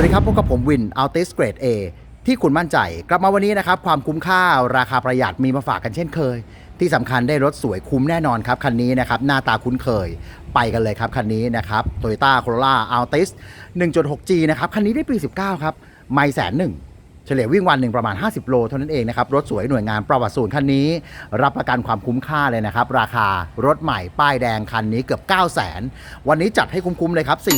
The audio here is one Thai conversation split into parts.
วัสดีครับ พบกับผมวิน Altis Grade A ที่คุณมั่นใจ กลับมาวันนี้นะครับ ความคุ้มค่าราคาประหยัดมีมาฝากกันเช่นเคย ที่สำคัญได้รถสวยคุ้มแน่นอนครับ คันนี้นะครับ หน้าตาคุ้นเคย ไปกันเลยครับคันนี้นะครับ Toyota Corolla Altis 1.6G นะครับ คันนี้ได้ปี 19 ครับ ไม่แสนหนึ่งเฉลี่ยวิ่งวันหนึ่งประมาณ 50 โลเท่านั้นเองนะครับ รถสวยหน่วยงานประวัติศูนย์คันนี้ รับประกันความคุ้มค่าเลยนะครับ ราคารถใหม่ป้ายแดงคันนี้เกือบ 9 0 0 0 0 0 วันนี้จัดให้คุ้มๆเลยครับ 4 2 0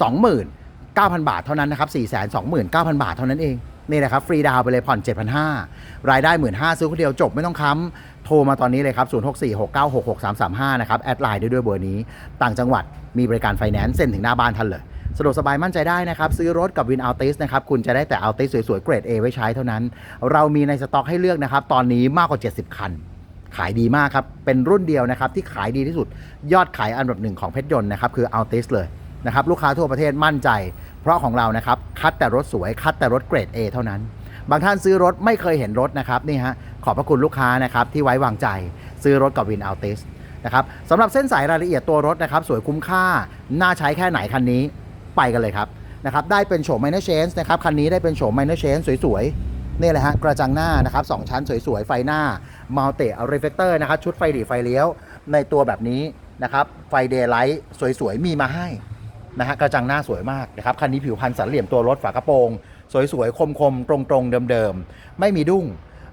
0 0 0 9,000 บาทเท่านั้นนะครับ 4 2 9 0 0 0 บาทเท่านั้นเองนี่นะครับ ฟรีดาวไปเลยผ่อน 7,500 รายได้ 15,000ซื้อคนเดียวจบไม่ต้องค้ำโทรมาตอนนี้เลยครับ 0646966335 นะครับ แอดไลน์ได้ด้วยเบอร์นี้ ต่างจังหวัดมีบริการไฟแนนซ์เซ็นถึงหน้าบ้านท่านเลยสะดวกสบายมั่นใจได้นะครับ ซื้อรถกับวินอัลติสนะครับ คุณจะได้แต่อัลติสสวยๆ เกรด A ไว้ใช้เท่านั้น เรามีในสต็อกให้เลือกนะครับ ตอนนี้มากกว่า 70 คัน ขายดีมากครับ เป็นรุ่นเดียวนะครับ ที่ขายดีที่สุดยอดขายอันดับหนึ่งของเพชรยนต์นะครับคือ Altis เลยนะครับลูกค้าทั่วประเทศมั่นใจ เพราะของเรานะครับคัดแต่รถสวยคัดแต่รถเกรด A เท่านั้น บางท่านซื้อรถไม่เคยเห็นรถนะครับนี่ฮะขอบพระคุณลูกค้านะครับที่ไว้วางใจซื้อรถกับวิน Altis นะครับสำหรับเส้นสายรายละเอียดตัวรถนะครับสวยคุ้มค่า น่าใช้แค่ไหนคันนี้ไปกันเลยครับนะครับได้เป็นโฉม minor change นะครับคันนี้ได้เป็นโฉม minor change สวยๆนี่แหละฮะกระจังหน้านะครับสองชั้นสวยๆ ไฟหน้ามัลติเรฟเฟกเตอร์นะครับชุดไฟหลีไฟเลี้ยวในตัวแบบนี้นะครับไฟเดย์ไลท์สวยๆ มีมาให้ นะฮะกระจังหน้าสวยมากนะครับคันนี้ผิวพันสันเหลี่ยมตัวรถฝากระโปรง สวยๆ คมๆ ตรงๆ เดิมๆ ไม่มีดุ้ง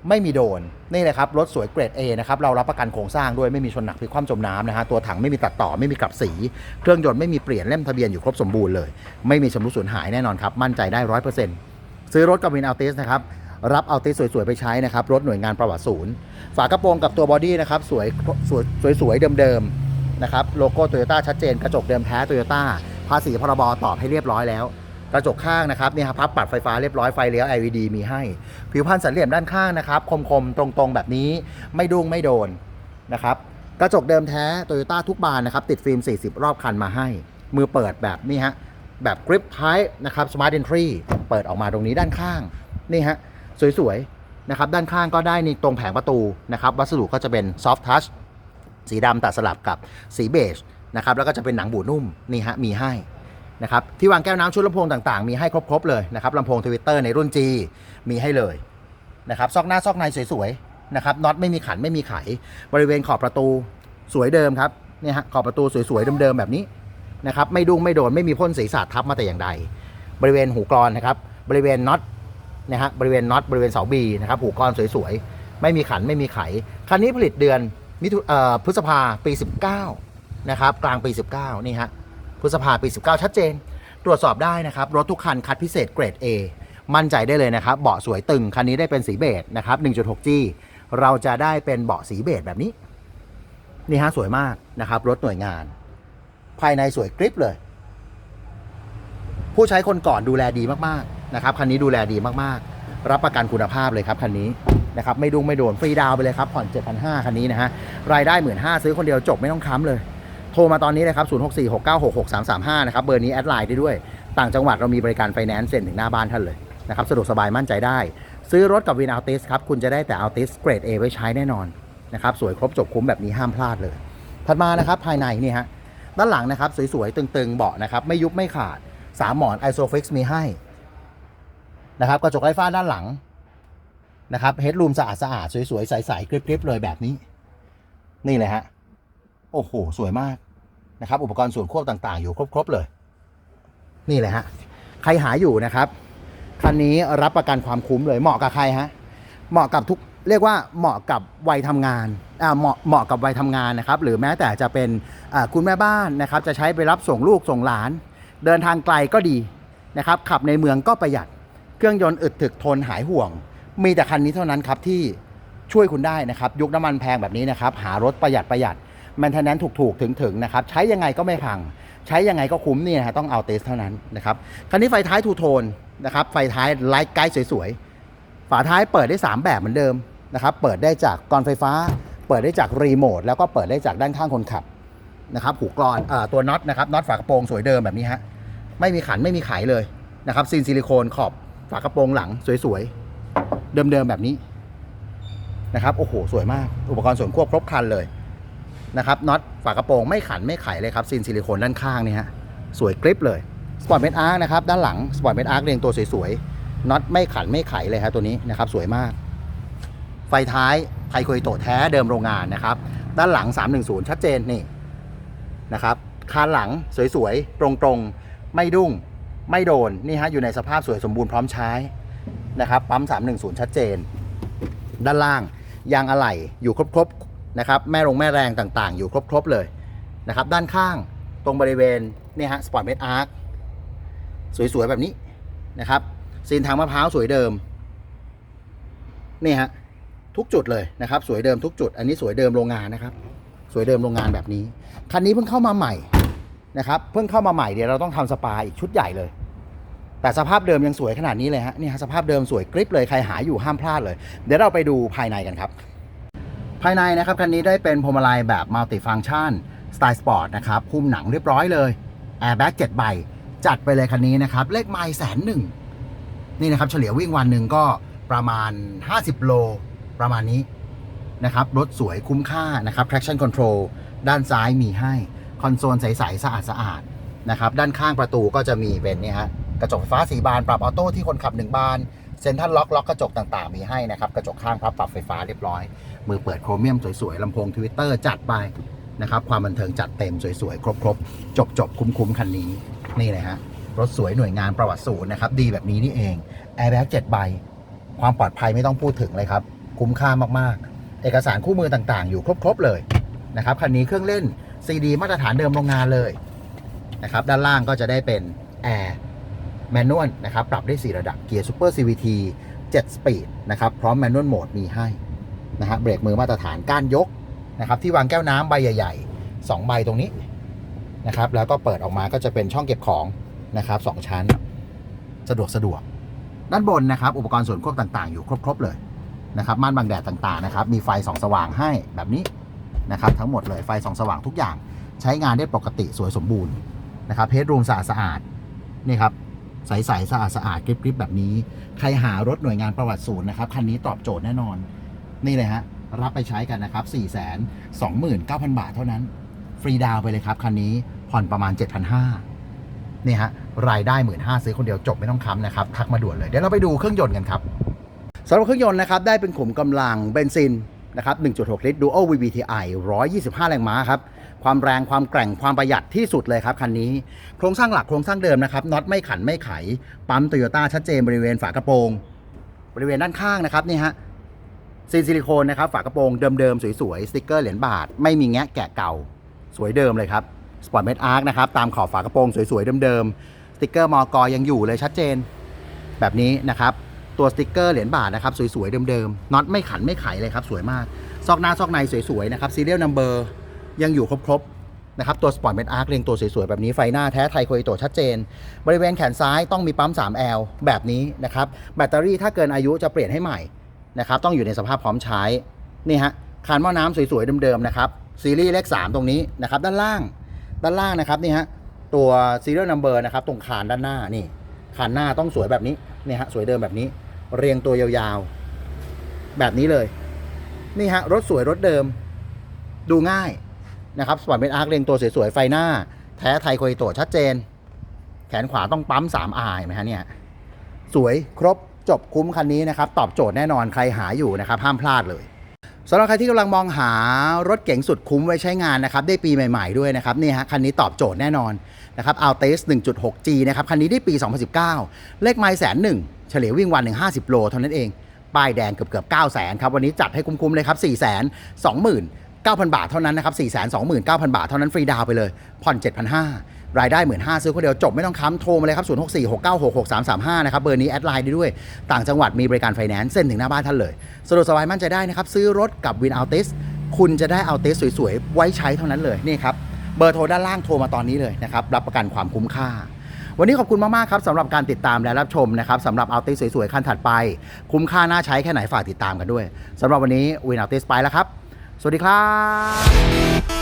ไม่มีโดน นี่เลยครับ รถสวยเกรด A นะครับ เรารับประกันโครงสร้างด้วยไม่มีชนหนักพลิกคว่ำจมน้ำนะฮะตัวถังไม่มีตัดต่อไม่มีกลับสี เครื่องยนต์ไม่มีเปลี่ยนเล่มทะเบียนอยู่ครบสมบูรณ์เลย ไม่มีชำรุดสูญหายแน่นอนครับ มั่นใจได้ร้อยเปอร์เซ็นต์ซื้อรถกับวินอัลติสนะครับรับเอัลติสสวยๆ ไปใช้นะครับ รถหน่วยงานประวัติศูนย์ ฝากระโปรงกับตัวบอดี้นะครับสวยสวยสวยๆเดิมๆนะครับโลโก้โตโยต้าชัดเจนกระจกเดิมแท้โตโยต้า ภาษีพรบตอบให้เรียบร้อยแล้ว กระจกข้างนะครับเนี่ยพับปัดไฟฟ้าเรียบร้อยไฟเลี้ยว LED มีให้ ผิวพันธ์สันเหลี่ยมด้านข้างนะครับ คมๆ ตรงๆ แบบนี้ไม่ดุ้งไม่โดนนะครับกระจกเดิมแท้โตโยต้าทุกบานนะครับติดฟิล์ม 40 รอบคันมาให้ มือเปิดแบบนี้ฮะแบบกริปไทป์นะครับ Smart Entry เปิดออกมาตรงนี้ด้านข้างนี่ฮะสวยๆนะครับด้านข้างก็ได้นี่ตรงแผงประตูนะครับวัสดุก็จะเป็น Soft Touch สีดำตัดสลับกับสีเบจ นะครับแล้วก็จะเป็นหนังบูนุ่มนี่ฮะมีให้นะครับที่วางแก้วน้ำชุดลำโพงต่างๆ มีให้ครบๆเลยนะครับลำโพงทวิตเตอร์ในรุ่น G มีให้เลยนะครับซอกหน้าซอกในสวยๆนะครับน็อตไม่มีขันไม่มีไข บริเวณขอบประตูสวยเดิมครับเนี่ยฮะขอบประตูสวยๆเดิมๆแบบนี้นะครับไม่ดุ้งไม่โดนไม่มีพ่นสีสาดทับมาแต่อย่างใด บริเวณหูกรอนนะครับบริเวณน็อตนะฮะบริเวณน็อตบริเวณเสาบีนะครับหูกรอนสวยๆไม่มีขันไม่มีไข คันนี้ผลิตเดือนมิถุเอ่อพฤษภาปี 19 นะครับกลางปี 19 นี่ฮะพฤษภาปี 19 ชัดเจน ตรวจสอบได้นะครับ รถทุกคันคัดพิเศษเกรด A มั่นใจได้เลยนะครับ เบาะสวยตึง คันนี้ได้เป็นสีเบจนะครับ 1.6G เราจะได้เป็นเบาะสีเบจแบบนี้ นี่ฮะสวยมากนะครับ รถหน่วยงาน ภายในสวยกริปเลย ผู้ใช้คนก่อนดูแลดีมากๆนะครับ คันนี้ดูแลดีมากๆ รับประกันคุณภาพเลยครับคันนี้นะครับไม่ดุงไม่โดนฟรีดาวไปเลยครับผ่อน7,500คันนี้นะฮะรายได้ 15,000ซื้อคนเดียวจบไม่ต้องค้ำเลย โทรมาตอนนี้เลยครับ0646966335 นะครับ เบอร์นี้แอดไลน์ได้ด้วย ต่างจังหวัดเรามีบริการไฟแนนซ์เซ็นถึงหน้าบ้านท่านเลยนะครับสะดวกสบายมั่นใจได้ ซื้อรถกับวินอัลติสครับ คุณจะได้แต่อัลติสเกรด A ไว้ใช้แน่นอนนะครับสวยครบจบคุ้มแบบนี้ห้ามพลาดเลย ถัดมานะครับภายในนี่ฮะด้านหลังนะครับสวยๆตึงๆเบาะนะครับไม่ยุบไม่ขาดสามหมอน Isofix มีให้นะครับกระจกไร้ฝ้าด้านหลังนะครับเฮดรูมสะอาดสะอาดๆสวยๆใสๆกริบๆเลยแบบนี้ นี่เลยฮะ โอ้โห สวยมาก นะครับ อุปกรณ์ส่วนควบต่างๆ อยู่ครบ ๆ เลย นี่เลยฮะ ใครหาอยู่นะครับ คันนี้รับประกันความคุ้มเลยเหมาะกับใครฮะ เหมาะกับทุกเรียกว่าเหมาะกับวัยทำงานอ่าเหมาะเหมาะกับวัยทำงานนะครับ หรือแม้แต่จะเป็นอ่าคุณแม่บ้านนะครับ จะใช้ไปรับส่งลูกส่งหลาน เดินทางไกลก็ดีนะครับ ขับในเมืองก็ประหยัด เครื่องยนต์อึดถึกทนหายห่วง มีแต่คันนี้เท่านั้นครับที่ช่วยคุณได้นะครับ ยุคน้ำมันแพงแบบนี้นะครับ หารถประหยัดประหยัด แมนเทนแนนถูกๆ ถึงๆนะครับใช้ยังไงก็ไม่พัง ใช้ยังไงก็คุ้มนี่นะฮะต้องเอาเตสเท่านั้นนะครับคันนี้ไฟท้ายทูโทนนะครับไฟท้ายไลท์ไกด์สวยๆ ฝาท้ายเปิดได้ 3 แบบเหมือนเดิมนะครับเปิดได้จากกรอนไฟฟ้า เปิดได้จากรีโมทแล้วก็เปิดได้จากด้านข้างคนขับนะครับหูกรอนอตัวน็อตนะครับน็อตฝากระโปรงสวยเดิมแบบนี้ฮะไม่มีขันไม่มีไขเลยนะครับซีนซิลิโคนขอบฝากระโปรงหลังสวยๆ เดิมๆแบบนี้นะครับโอ้โห สวยมาก อุปกรณ์ส่วนควบครบครันเลย นะครับน็อตฝากระโปรงไม่ขันไม่ไขเลยครับซีนซิลิโคนด้านข้างนี่ฮะสวยกริปเลยสปอร์ตเมดอาร์นะครับด้านหลังสปอร์ตเมดอาร์เรียงตัวสวยๆน็อตไม่ขันไม่ไขเลยครับตัวนี้นะครับสวยมาก ไฟท้ายไทโคอิโตแท้เดิมโรงงานนะครับด้านหลัง 310 ชัดเจนนี่นะครับคานหลังสวยๆ ตรงๆ ไม่ดุ้งไม่โดนนี่ฮะอยู่ในสภาพสวยสมบูรณ์พร้อมใช้นะครับปั๊ม 310 ชัดเจน ด้านล่างยางอะไหล่อยู่ครบๆ นะครับแม่รงแม่แรงต่างๆ อยู่ครบ ๆ เลยนะครับด้านข้างตรงบริเวณนี่ฮะสปอร์ตเมดอาร์คสวยๆ แบบนี้นะครับซีนทางมะพร้าวสวยเดิมนี่ฮะทุกจุดเลยนะครับ สวยเดิมทุกจุด อันนี้สวยเดิมโรงงานนะครับ สวยเดิมโรงงานแบบนี้ คันนี้เพิ่งเข้ามาใหม่นะครับเพิ่งเข้ามาใหม่เดี๋ยวเราต้องทำสปาอีกชุดใหญ่เลย แต่สภาพเดิมยังสวยขนาดนี้เลยฮะนี่ฮะสภาพเดิมสวยกริปเลยใครหาอยู่ห้ามพลาดเลย เดี๋ยวเราไปดูภายในกันครับ ภายในนะครับคันนี้ได้เป็นพวงมาลัยแบบมัลติฟัง c t ชันสไตล์สปอร์ตนะครับหุ้มหนังเรียบร้อยเลยแอร์แบ็ก7ใบ จัดไปเลยคันนี้นะครับ เลขไมล์แสนหนึ่งนี่นะครับเฉลี่ยวิ่งวันหนึ่งก็ประมาณ 50 โล ประมาณนี้นะครับรถสวยคุ้มค่านะครับ traction control ด้านซ้ายมีให้ คอนโซลใสๆสะอาดสะอาดๆนะครับ ด้านข้างประตูก็จะมีเป็นนี่ฮะกระจกไฟฟ้าสีบานปรับออโต้ที่คนขับหนึ่งบาน เซ็นทัลล็อกล็อกกระจกต่างๆ มีให้นะครับ กระจกข้างพับปรับไฟฟ้าเรียบร้อย มือเปิดโครเมียมสวยๆลำโพงทวิตเตอร์จัดไปนะครับ ความบันเทิงจัดเต็มสวยๆ ครบๆ จบๆ คุ้มๆ คันนี้ นี่เลยฮะ รถสวยหน่วยงานประวัติศูนย์นะครับ ดีแบบนี้นี่เองแอร์แบ็กเจ็ดใบ ความปลอดภัยไม่ต้องพูดถึงเลยครับ คุ้มค่ามากๆ เอกสารคู่มือต่างๆ อยู่ครบๆ เลยนะครับคันนี้เครื่องเล่น CD มาตรฐานเดิมโรงงานเลยนะครับด้านล่างก็จะได้เป็นแอร์ แมนนวลนะครับปรับได้ 4 ระดับเกียร์ซูเปอร์ CVT 7สปีดนะครับพร้อมแมนนวลโหมดมีให้นะฮะเบรกมือมาตรฐานก้านยกนะครับที่วางแก้วน้ำใบใหญ่ ๆ 2 ใบตรงนี้นะครับแล้วก็เปิดออกมาก็จะเป็นช่องเก็บของนะครับสองชั้นสะดวกสะดวก ด้านบนนะครับ อุปกรณ์ส่วนควบต่างๆ อยู่ครบ ๆ เลยนะครับม่านบังแดดต่างๆนะครับมีไฟส่องสว่างให้แบบนี้นะครับทั้งหมดเลยไฟส่องสว่างทุกอย่าง ใช้งานได้ปกติสวยสมบูรณ์นะครับเฮดรูมสะอาดสะอาดนี่ครับ ใสๆสะอาดสะอาดกริบๆแบบนี้ ใครหารถหน่วยงานประวัติศูนย์นะครับคันนี้ตอบโจทย์แน่นอน นี่เลยฮะรับไปใช้กันนะครับ 4 2 9 0 0 0 บาทเท่านั้น ฟรีดาวไปเลยครับ คันนี้ผ่อนประมาณ 7,500นี่ฮะรายได้หมื่นห้าซื้อคนเดียวจบไม่ต้องค้ำนะครับ ทักมาด่วนเลย เดี๋ยวเราไปดูเครื่องยนต์กันครับสำหรับเครื่องยนต์นะครับ ได้เป็นขุมกำลังเบนซินนะครับ 1.6 ลิตร Dual VVTi 125 แรงม้าครับ ความแรงความแกร่งความประหยัดที่สุดเลยครับคันนี้ โครงสร้างหลักโครงสร้างเดิมนะครับน็อตไม่ขันไม่ไข ปั๊มโตโยต้าชัดเจนบริเวณฝากระโปรง บริเวณด้านข้างนะครับนี่ฮะซีนซิลิโคนนะครับฝากระโปรงเดิมๆสวยๆสติกเกอร์เหรียญบาท ไม่มีแงะแกะเก่า สวยเดิมเลยครับสปอร์ตเมดอาร์คนะครับตามขอบฝากระโปรงสวยๆเดิมๆสติกเกอร์มอกยังอยู่เลยชัดเจน แบบนี้นะครับตัวสติกเกอร์เหรียญบาทนะครับสวยๆเดิมๆน็อตไม่ขันไม่ไขเลยครับสวยมาก ซอกหน้าซอกในสวยๆนะครับซีเรียลนัมเบอร์ ยังอยู่ครบๆนะครับตัวสปอร์ตเมดอาร์คเรียงตัวสวยๆ แบบนี้ไฟหน้าแท้ไทยโคอิโตชัดเจน บริเวณแขนซ้ายต้องมีปั๊ม 3L แบบนี้นะครับแบตเตอรี่ถ้าเกินอายุจะเปลี่ยนให้ใหม่นะครับต้องอยู่ในสภาพพร้อมใช้นี่ฮะคานหม้อน้ำสวยๆเดิมๆนะครับซีรีส์เลข 3 ตรงนี้นะครับด้านล่างด้านล่างนะครับนี่ฮะตัว serial number นะครับตรงคานด้านหน้านี่คานหน้าต้องสวยแบบนี้นี่ฮะสวยเดิมแบบนี้ เรียงตัวยาวๆ แบบนี้เลย นี่ฮะรถสวยรถเดิม ดูง่าย นะครับสปอร์ตเมดอาร์คเรียงตัวสวยๆ ไฟหน้า แท้ไทยโคอิโตชัดเจน แขนขวาต้องปั๊ม 3 R เห็นไหมฮะเนี่ย สวยครบจบคุ้มคันนี้นะครับ ตอบโจทย์แน่นอนใครหาอยู่นะครับ ห้ามพลาดเลยสำหรับใครที่กำลังมองหารถเก๋งสุดคุ้มไว้ใช้งานนะครับ ได้ปีใหม่ๆด้วยนะครับนี่ฮะคันนี้ตอบโจทย์แน่นอนนะครับ Altis 1.6G นะครับ คันนี้ได้ปี 2019 เลขไมล์แสนหนึ่งเฉลี่ยวิ่งวันหนึ่ง50 โลเท่านั้นเอง ป้ายแดงเกือบเกือบ9แสนครับ วันนี้จัดให้คุ้มๆเลยครับ4แสน20,000 9,000 บาทเท่านั้นนะครับ 4 2 9 0 0 0 บาทเท่านั้นฟรีดาวไปเลย ผ่อน 7,500 รายได้ 15,000ซื้อคนเดียวจบไม่ต้องค้ำโทรมาเลยครับ 064 696 6335 นะครับ เบอร์นี้แอดไลน์ได้ด้วย ต่างจังหวัดมีบริการไฟแนนซ์เส้นถึงหน้าบ้านท่านเลยสะดวกสบายมั่นใจได้นะครับ ซื้อรถกับวินอัลติสคุณจะได้อัลติสสวยๆ ไว้ใช้เท่านั้นเลยนี่ครับเบอร์โทรด้านล่างโทรมาตอนนี้เลยนะครับรับประกันความคุ้มค่า วันนี้ขอบคุณมาก ๆ ครับสำหรับการติดตามและรับชมนะครับสำหรับอัลติสสวยๆ คันถัดไป คุ้มค่าน่าใช้แค่ไหนฝากติดตามกันด้วยสำหรับวันนี้วินอัลติสไปแล้วครับ สวัสดีครับ